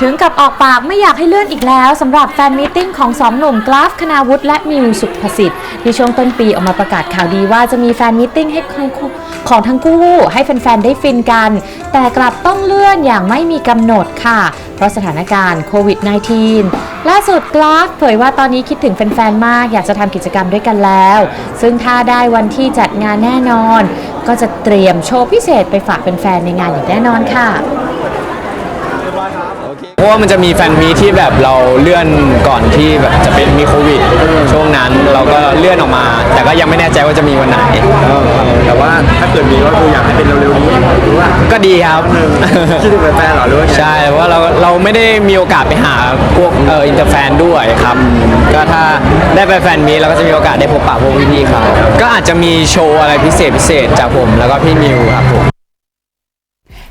ถึงกับออกปากไม่อยากให้เลื่อนอีกแล้วสำหรับแฟนมีตติ้งของสองหนุ่มกราฟคณาวุฒิและมิวสุภสิทธิ์ที่ช่วงต้นปีออกมาประกาศข่าวดีว่าจะมีแฟนมีตติ้งให้ทั้งของทั้งคู่ให้แฟนๆได้ฟินกัน แต่กลับต้องเลื่อนอย่างไม่มีกำหนดค่ะ เพราะสถานการณ์โควิด -19 ล่าสุดกราฟเผยว่าตอนนี้คิดถึงแฟนๆมาก อยากจะทำกิจกรรมด้วยกันแล้ว ซึ่งถ้าได้วันที่จัดงานแน่นอน ก็จะเตรียมโชว์พิเศษไปฝากแฟนๆในงานอย่างแน่นอนค่ะ เพราะว่ามันจะมีแฟนมีตที่แบบเราเลื่อนก่อนที่แบบจะเป็นมีโควิด ช่วงนั้นเราก็เลื่อนออกมา แต่ก็ยังไม่แน่ใจว่าจะมีวันไหน แต่ว่าถ้าเกิดมีก็คืออยากให้เป็นเร็วๆนี้หรือว่าก็ดีครับคิดถึงแฟนๆเหรอหรือว่าไงใช่เพราะว่าเราเราไม่ได้มีโอกาสไปหาพวกเอออินเตอร์แฟนด้วยครับ ก็ถ้าได้ไปแฟนมีตเราก็จะมีโอกาสได้พบปะพวกพี่ๆเขาก็อาจจะมีโชว์อะไรพิเศษพิเศษจากผมแล้วก็พี่มิวครับผม